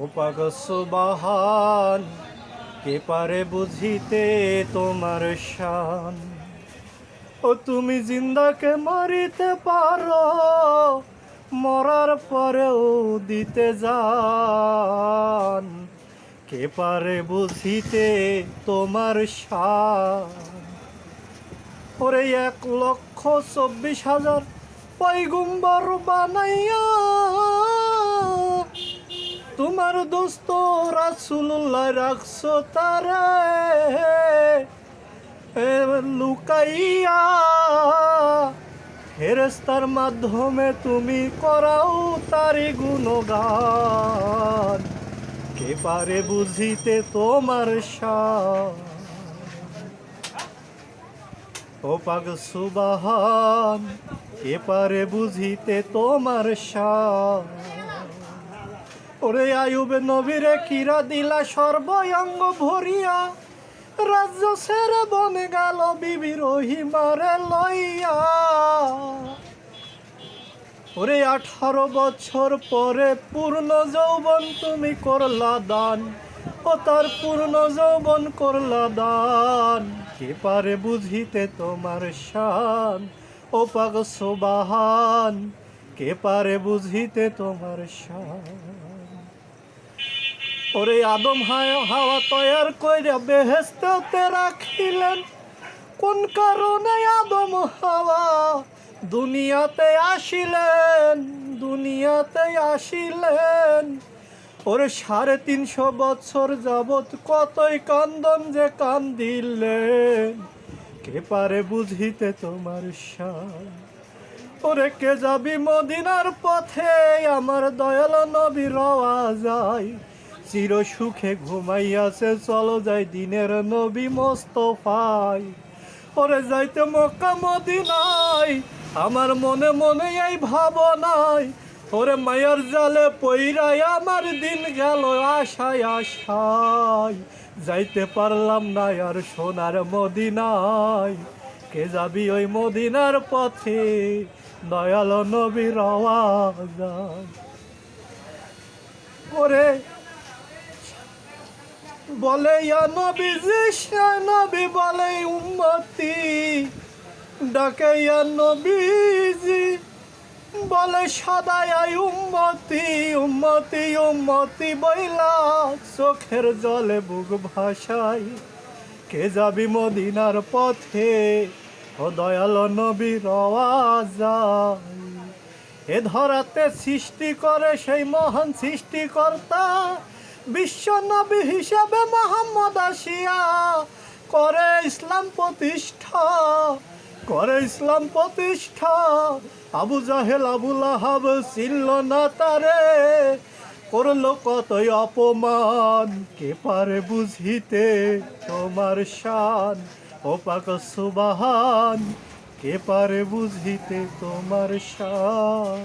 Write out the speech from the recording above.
ও পাগ সুবাহান, কে পারে বুঝিতে তোমার শান? ও তুমি জিন্দাকে মারিতে পারো, মরার পরেও দিতে যান। কে পারে বুঝিতে তোমার শান? ওরে এক লক্ষ চব্বিশ হাজার পৈগুম্বর বানাইয়া তোমার দোস্ত রাসুল্লাহ রাখছো তারে। লুকাইয়া ফেরেস্তার মাধ্যমে তুমি করাও তারি গুণগান। কে পারে বুঝিতে তোমার ও পাগ সুবাহান, কে পারে বুঝিতে তোমার শান ওরে আয়ুবে নবীরে কিরা দিলা সর্বয়ঙ্গ ভরিয়া। রাজ্য সেরে বনে গেল বিবি রহিমারে লইয়া। ওরে আঠারো বছর পরে পূর্ণ যৌবন তুমি করলা দান, ও তার পূর্ণ যৌবন করলা দান। কে পারে বুঝিতে তোমার শান, ও পাগ সুবাহান, কে পারে বুঝিতে তোমার শান? ওরে আদম হায়, হাওয়া তৈয়ার কইরা বেহেস্তে রাখিলেন। কোন কারণে আদম, হাওয়া দুনিয়াতে আসিলেন দুনিয়াতে আসিলেন? ওরে সাড়ে তিনশো বছর যাবৎ কতই কান্দন যে কান্দিলেন। কে পারে বুঝিতে তোমার শান ওরে কে যাবি মদিনার পথে, আমার দয়াল নবী রওয়া যায়। চির সুখে ঘুমাইয়াছে চলো যাই দিনের নবী মোস্তফাই। ওরে যাইতে মক্কা মদিনায়, আমার মনে মনে এই ভাবনাই ওরে মায়ার জালে পইরাই আমার দিন গেল আশায় আশায়। যাইতে পারলাম না আর সোনার মদিনায়। কে যাবি ওই মদিনার পথে? দয়াল নবীর আওয়াজ। ওরে বলে নবী নবী বলে, উম্মতি। ডাকে নবীজি, বলে আই উম্মতি উম্মতি উম্মতি বইলা চোখের জলে বুক ভাসাই। কে যাবি মদিনার পথে, ও দয়াল নবীর আওয়াজ এ ধরাতে সৃষ্টি করে সেই মহান সৃষ্টিকর্তা বিশ্ব নবী হিসাবে মোহাম্মদ আসিয়া করে ইসলাম প্রতিষ্ঠা, করে ইসলাম প্রতিষ্ঠা। আবু জাহেল আবুল আহাব চিনল না তারে, করল কতই অপমান, কে পারে বুঝিতে তোমার শান? ও পাক সুবাহান, কে পারে বুঝিতে তোমার শান?